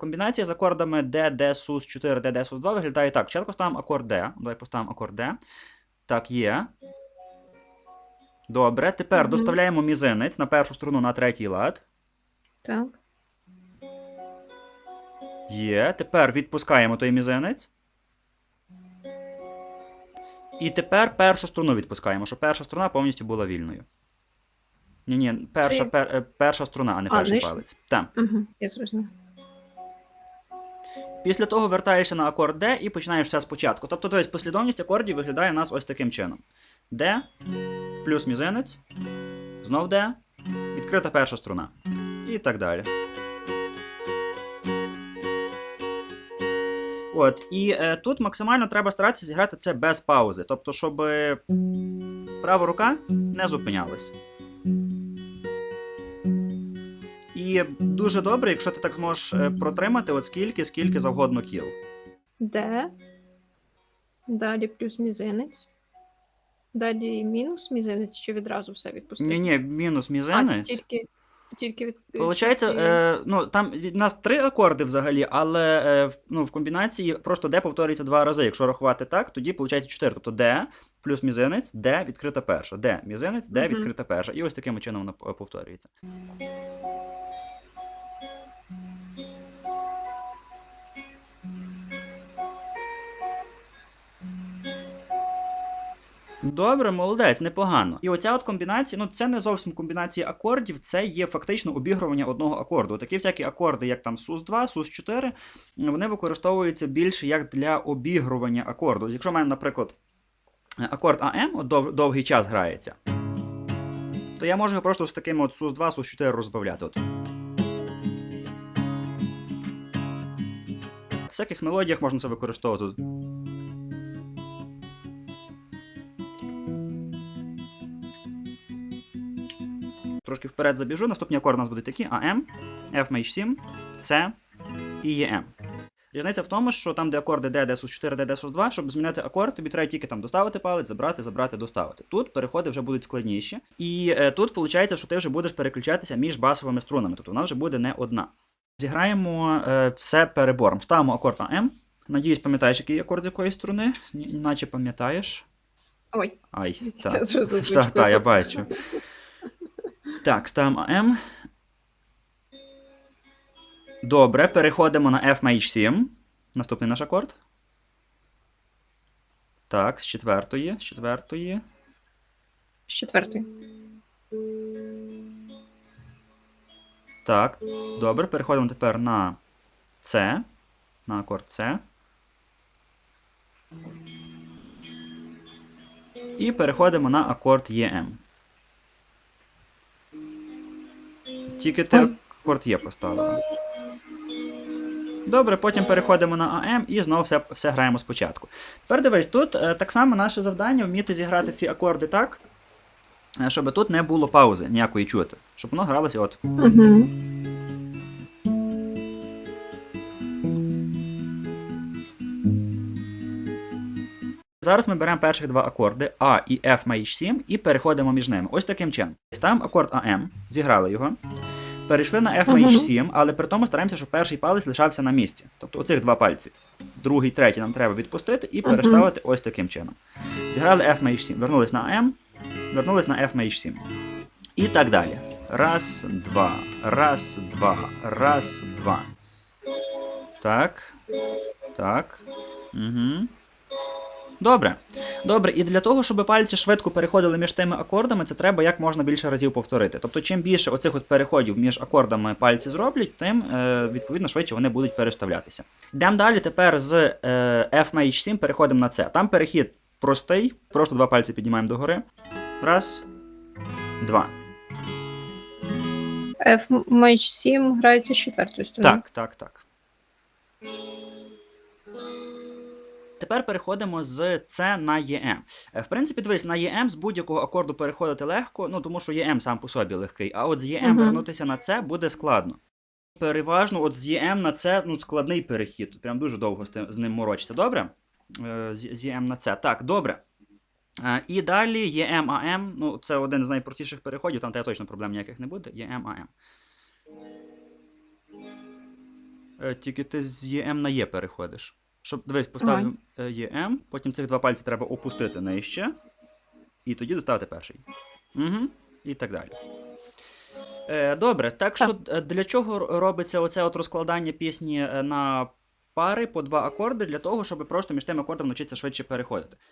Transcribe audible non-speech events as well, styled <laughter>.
Комбінація з акордами D, D, sus 4, D, D, sus 2 виглядає так. Спочатку ставимо акорд D. Давай поставимо акорд D. Так, є. Добре. Тепер Мгм. доставляємо мізинець на першу струну на третій лад. Так. Є. Тепер відпускаємо той мізинець. І тепер першу струну відпускаємо, щоб перша струна повністю була вільною. Ні, ні, перша, Чи- пер, е, перша струна, а не А, перший нижня? палець. Так. Угу. Я зрозуміла. Після того вертаєшся на акорд D і починаєш все спочатку. Тобто, дивись, послідовність акордів виглядає у нас ось таким чином: D, плюс мізинець, знов D, відкрита перша струна. І так далі. От, і е, тут максимально треба старатися зіграти це без паузи. Тобто, щоб права рука не зупинялась. І дуже добре, якщо ти так зможеш е, протримати от скільки, скільки завгодно кіл. Д. Далі плюс мізинець. Далі мінус мізинець чи відразу все відпустити? Ні, ні, мінус А, мізинець. тільки, тільки від. Получається, е, ну там у нас три акорди взагалі, але е, в- ну, в комбінації просто D повторюється два рази. Якщо рахувати так, тоді виходить 4. Тобто D плюс мізинець, D відкрита перша, D мізинець, D відкрита перша. І ось таким чином воно п- повторюється. Добре, молодець, непогано. І оця от комбінація, ну це не зовсім комбінація акордів, це є фактично обігрування одного акорду. Такі всякі акорди, як там sus 2 sus 4 вони використовуються більше як для обігрування акорду. Якщо в мене, наприклад, акорд АМ дов, довгий час грається, то я можу його просто з такими от sus 2 sus 4 розбавляти. От. В всяких мелодіях можна це використовувати. Трошки вперед забіжу. Наступні акорди у нас будуть такі: АМ, F маж 7, С і ЕМ. Різниця в тому, що там, де акорди D, D, sus 4, D, D, sus 2, щоб змінити акорд, тобі треба тільки там доставити палець, забрати, забрати, доставити. Тут переходи вже будуть складніші. І е, тут виходить, що ти вже будеш переключатися між басовими струнами, тобто вона вже буде не одна. Зіграємо е, все перебором. Ставимо акорд на М. Надіюсь, пам'ятаєш, який акорд з якої струни? Ні- Наче пам'ятаєш. Ой, Ай, <laughs> так. Так, так, я бачу. Так, ставимо М. Добре, переходимо на F маж 7. Наступний наш акорд. Так, з четвертої, з четвертої. з четвертої. Так, добре, переходимо тепер на С. На акорд С. І переходимо на акорд ЕМ. Тільки ти акорд Є поставила. Добре, потім переходимо на АМ і знову все, все граємо спочатку. Тепер дивись, тут е, так само наше завдання вміти зіграти ці акорди так, е, щоб тут не було паузи ніякої чути. Щоб воно гралося от. Угу. Зараз ми беремо перших два акорди А і F маж 7 і переходимо між ними. Ось таким чином. Ставимо акорд АМ, зіграли його. Перейшли на F Мгм. 7, але при тому стараємося, щоб перший палець лишався на місці. Тобто оцих два пальці. Другий, третій нам треба відпустити і переставити ось таким чином. Зіграли F маж 7, вернулись на М, вернулись на F маж 7. І так далі. Раз, два, раз, два, раз, два. Так. Так. Угу. Добре. Добре, і для того, щоб пальці швидко переходили між тими акордами, це треба як можна більше разів повторити. Тобто, чим більше оцих от переходів між акордами пальці зроблять, тим е, відповідно швидше вони будуть переставлятися. Йдемо далі тепер з е, F маж 7 переходимо на C. Там перехід простий, просто два пальці піднімаємо догори. Раз, два. F маж 7 грається з четвертої сторони. Так, так, так. Тепер переходимо з C на EM. Е, В принципі, дивись, на EM з будь-якого акорду переходити легко, ну тому що EM сам по собі легкий, а от з Мгм. вернутися на C буде складно. Переважно, от з EM на C ну, складний перехід. Тут прям дуже довго з, тим- з ним морочиться. Добре? Е, З, EM на C. Так, добре. Е, І далі EM AM. Ну, це один з найпростіших переходів, там точно проблем ніяких не буде. EM AM. Е, Тільки ти з ЄМ на Є переходиш. Щоб дивись, поставив е, ЄМ, потім цих два пальці треба опустити нижче, і тоді доставити перший. Угу. І так далі. Е, добре, так що е, для чого робиться оце от розкладання пісні е, на пари по два акорди? Для того, щоб просто між тими акордами навчитися швидше переходити.